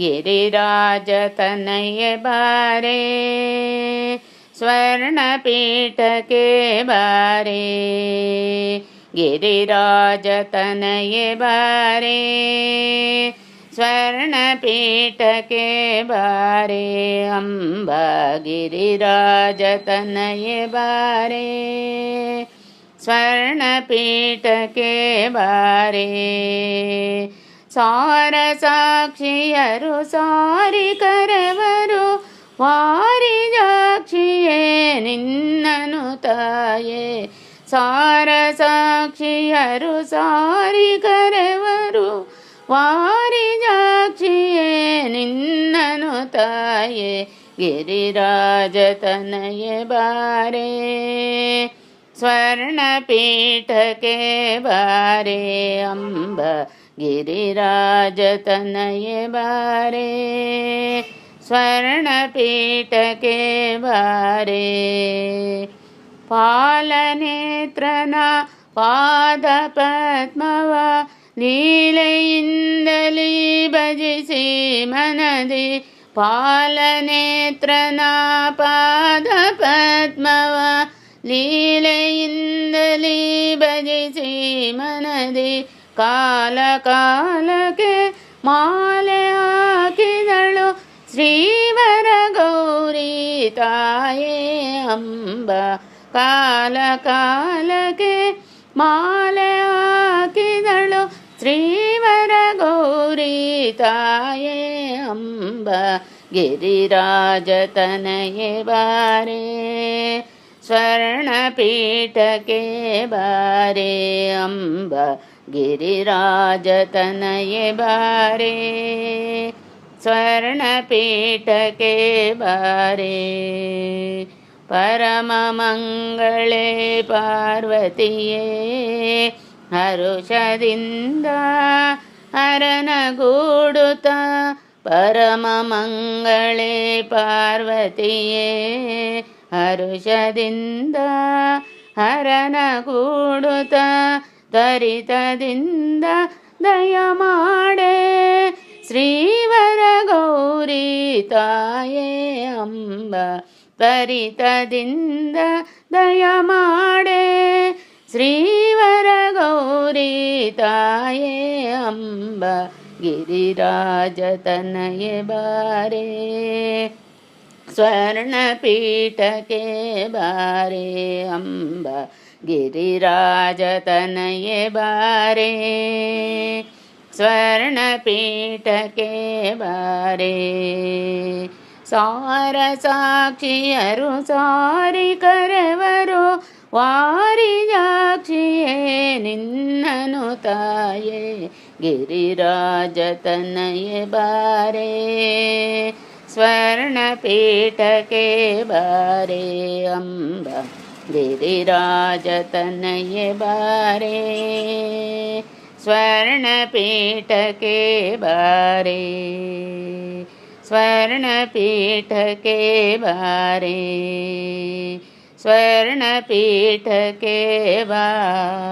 गिरिराजतनय बारे स्वर्णपीठ के बारे गिरिराजतनय बारे स्वर्णपीठ के बारे अम्बा गिरिराजतनय बारे स्वर्णपीठ के बारे ಸಾರ ಸಾಕ್ಷಿಯರು ಸಾರಿ ಕರವರು ವಾರಿ ಜಾಕ್ಷಿಯೇ ನಿನ್ನನು ತಾಯೇ ಸಾರ ಸಾಕ್ಷಿಯರು ಸಾರಿ ಕರವರು ವಾರಿ ಜಾಕ್ಷಿಯೇ ನಿನ್ನನು ತಾಯೇ ಗಿರಿರಾಜತನಯ ಬಾರೆ स्वर्णपीठके बारे अम्ब गिरिराजतनये बारे स्वर्णपीठके बारे पालनेत्रन पादपद्मव नीलन्दली भजसि मनदि। पालनेत्रना पादपद्मावा ಲೀಲೆಯಿಂದಲೀ ಭಜಿಸಿ ಮನದಿ ಕಾಲ लीलिन्दली भजे श्रीमनदि कालकालके मालया किदळो श्रीवर गौरिताय अम्ब कालकालके मालया केदळो श्रीवर गौरिताये अम्ब गिरिराजतनये ಬಾರೇ शरणपीठके बारे अम्ब गिरिराजतनये बारे स्वर्णपीठके बारे परममङ्गले पार्वतिये हरुषदिन्द हरनगूडुत परममङ्गले पार्वतिये ಹರುಷದಿಂದ ಹರನ ಕೂಡುತ್ತ ತ್ವರಿತದಿಂದ ದಯ ಮಾಡೆ ಶ್ರೀವರ ಗೌರಿ ತಾಯೇ ಅಂಬ ತರಿತದಿಂದ ದಯ ಮಾಡೆ ಶ್ರೀವರ ಗೌರಿ ತಾಯೇ ಅಂಬ ಗಿರಿರಾಜ ತನಯೆ ಬಾರೇ. ಸ್ವರ್ಣಪೀಠಕ್ಕೆ ಬಾರೆ ಅಂಬ ಗಿರಿರಾಜತನಯೇ ಬಾರೆ. ಸ್ವರ್ಣಪೀಠಕ್ಕೆ ಬಾರೆ. ಸಾರ ಸಾಕ್ಷಿಯರು ಸಾರಿ ಕರವರು ವಾರಿಯಾಕ್ಷಿಯೇ ನಿನ್ನನು ತಾಯೇ ಗಿರಿರಾಜತನಯೇ ಬಾರೇ. स्वर्णपीठके बारे अम्ब गिरिराजतनय बारे स्वर्णपीठके बारे स्वर्णपीठके बारे स्वर्णपीठके बारे